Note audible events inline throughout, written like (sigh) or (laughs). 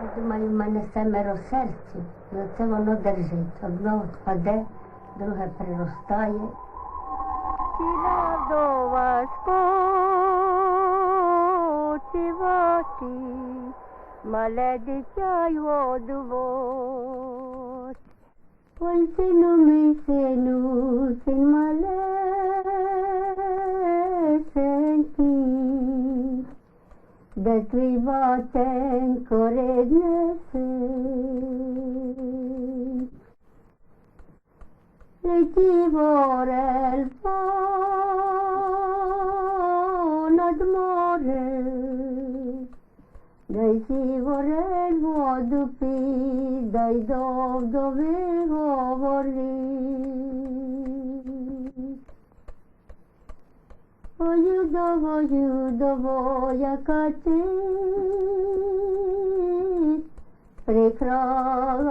Я думаю, в мене семеро серців, і оце воно держить. Одно впаде, друге приростає. До вас спочивати, мале дитя й воду вот. Ой, сину мій сину, син малесенький, де твій батенько рідне син. Летів орел над морем, Дай сів орел воду пій, дай до вдови Ой, удово, удово, яка ти прекрасна,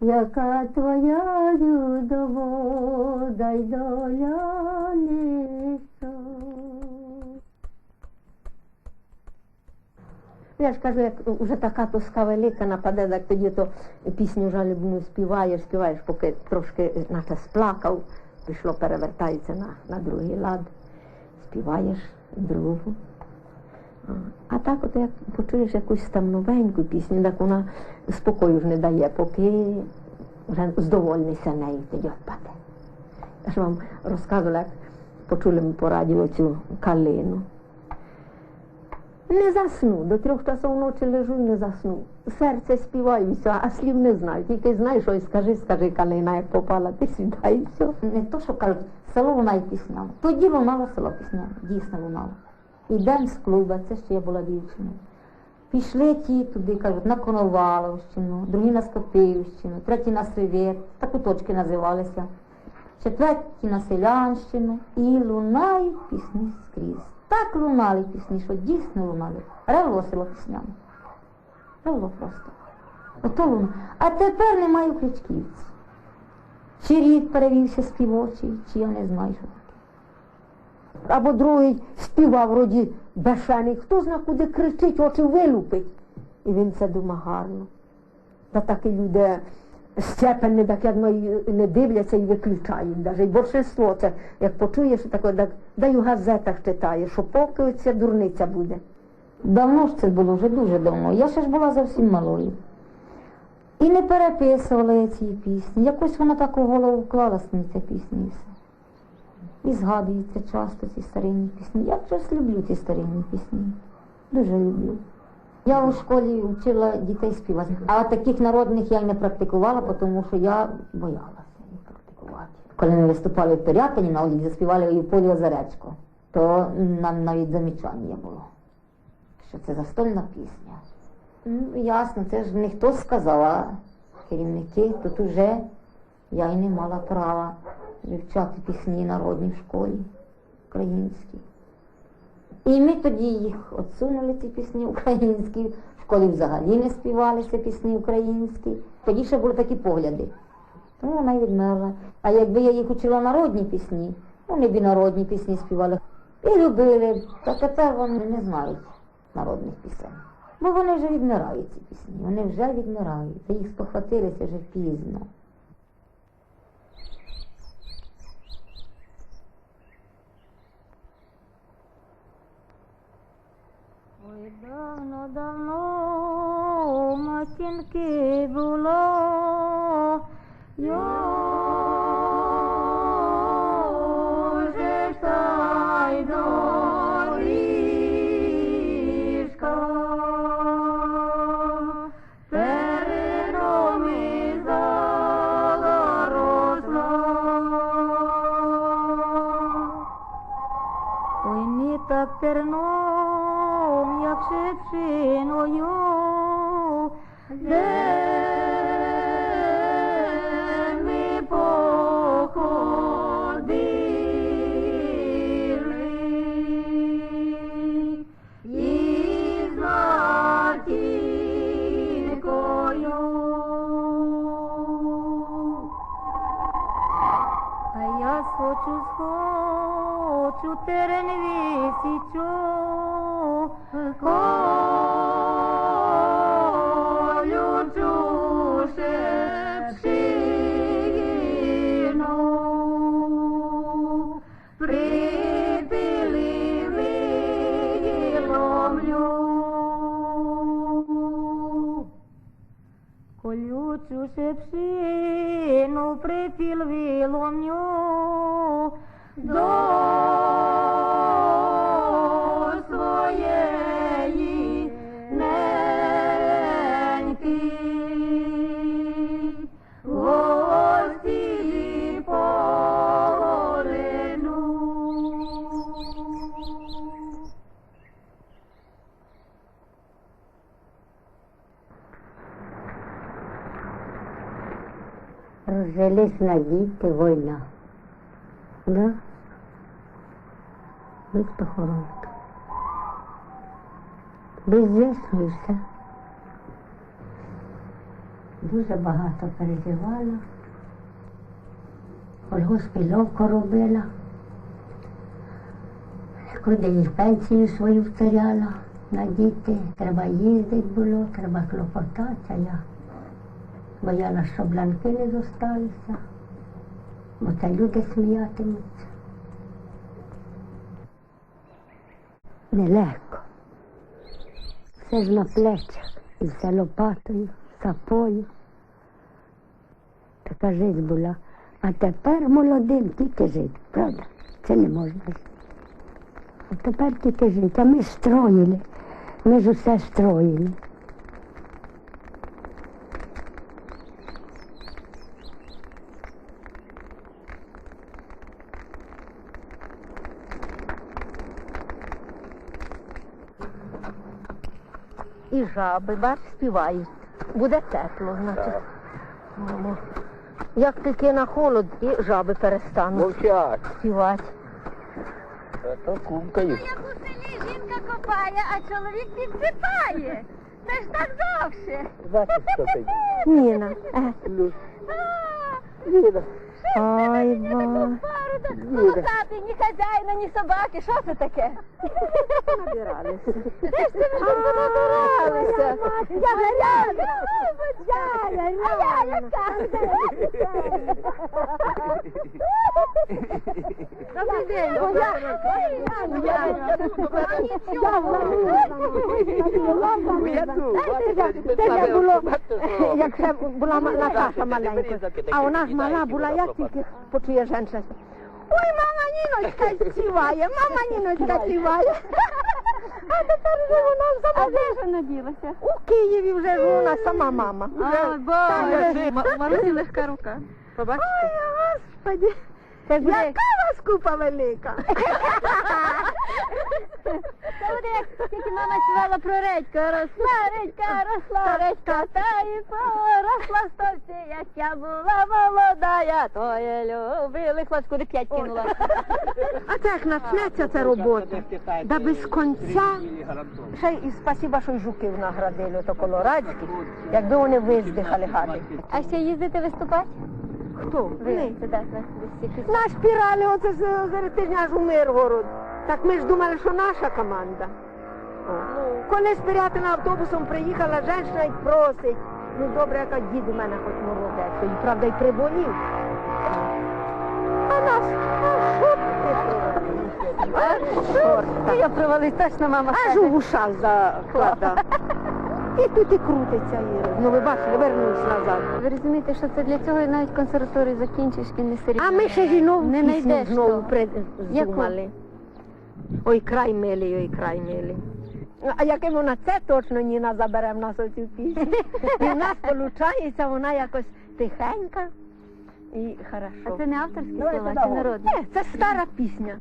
яка твоя юдово, дай доля несла. Я ж кажу, як вже така тоска велика нападе, так тоді то пісню жалібну співаєш, співаєш, поки трошки наче сплакав, пішло, перевертається на, на другий лад, співаєш другу. А, так от як почуєш якусь там новеньку пісню, так вона спокою ж не дає, поки вже здовольнися нею, тоді впаде. Я ж вам розказувала, як почули ми по радіо цю калину. Не засну, до трьох часов ночі лежу і не засну. Серце співаю, і все, а слів не знаю. Тільки знаєш, що скажи, скажи, калина, як попала, ти сідай і все. не то, що кажуть, село лунає піснями. Тоді лунало село піснями, дійсно лунало. Ідемо з клуба, це ще я була дівчиною. Пішли ті туди, кажуть, на Коноваловщину, другі на Скопівщину, треті на Сривєт, так куточки називалися, четверті на Селянщину і лунають пісні скрізь. Так лунали пісні, що дійсно лунали. Ревло село піснями. Ревло просто. Ото луна. А тепер немає у Кричківці. Чи рік перевівся співочий, чи я не знаю, що таке. Або другий співав вроді бешений, хто зна куди кричить, очі вилупить. І він це дума гарно. Та такі люди степені, так як не дивляться і виключають. Навіть більшинство це, як почуєш, таке, так, да й у газетах читаєш, що поки ця дурниця буде. Давно ж це було, вже дуже давно. Я ще ж була зовсім малою. І не переписувала я ці пісні. Якось вона так у голову вклалась мені ця пісня і все. І згадується часто ці старинні пісні. Я щось люблю ці старинні пісні. Дуже люблю. Я у школі вчила дітей співати. А таких народних я й не практикувала, тому що я боялася їх практикувати. Коли ми виступали в Пирятині на Олі, заспівали і полі Озеречко, то нам навіть замічання було, що це застольна пісня. Ну, ясно, це ж не хтось сказав, а керівники, тут уже я й не мала права вивчати пісні народні в школі українські. І ми тоді їх отсунули, ці пісні українські, в школі взагалі не співалися пісні українські. Тоді ще були такі погляди. Тому вона й відмерла. А якби я їх учила народні пісні, вони б і народні пісні співали. І любили, та тепер вони не знають народних пісень. Бо вони вже відмирають ці пісні, вони вже відмирають. Та їх спохватилися вже пізно. Ой, давно, давно у матінки було, Йоже та й доріжка, передом і заросла. Ой, не так терном, як шипшиною, Olhuțu sepsinu, pretil vilom eu, На діти, війна. Да? Без похоронки. Беззвісно і все. Дуже багато переживала. Госпільовку робила. Куди їх пенсію свою втеряла на діти. Треба їздити було, треба клопотати, а я боялась, щоб бланки не зосталися, бо це люди сміятимуться. Нелегко. Все ж на плечах, і все лопатою, сапою. Така життя була. А тепер молодим тільки жити, правда? Це не можна жити. А тепер тільки жити. А ми строїли. Ми ж усе строїли. І жаби, бач, співають. Буде тепло, значить. Мамо. Як тільки на холод, і жаби перестануть Мовчать. співати. А то кумкають. Як у селі жінка копає, а чоловік підсипає. Це ж так довше. Знаєш, хто це? Ніна. Е, Люд. А, Ліда. Ай, ба. Пару до ні хазяїна, ні собаки. Що це таке? Набиралися. Де ж ти вже понабиралися? Я. А я яка? Добрий день. Я тут, Це було, як була Наташа маленька. А вона ж мала була, як тільки почує жінка. Ой, мама Ніночка співає, мама Ніночка співає. А тепер вже вона сама. А де ж вона ділася? У Києві вже ж вона сама мама. Ой, Боже, Марусі легка рука. Побачите? Ой, господи. Яка вас купа велика? (laughs) Це буде як тільки мама співала про редьку. Росла редька, росла редька, та і поросла стовці, як я була молода, я твоє любили. Хлопці, куди п'ять кинула. (laughs) А це як почнеться ця робота, да без конця. Ще й спасіба, що й жуків наградили, то колорадські, якби вони виздихали хати. А ще їздити виступати? Хто? Ви на десь. На спіралі, оце з Веретиня аж у Миргород. Так ми ж думали, що наша команда. О. Коли з Пирятина автобусом приїхала жінка і просить. Ну добре, яка дід у мене хоч молодець, і правда й приболів. А нас, а що ти? А чорта. Я провалив точно, мама. Аж у вушах закладав. (laughs) І тут і крутиться Іра. Ну ви бачили, вернусь назад. Ви розумієте, що це для цього і навіть консерваторію закінчиш і не серйозно. А ми ще ж не пісню знайдеш знову придумали. Ой, край милий, ой, край милий. А яке вона це точно Ніна забере в нас оцю пісню. І в нас виходить, вона якось тихенька і хорошо. А це не авторські Давай слова, це народні? Ні, це стара пісня.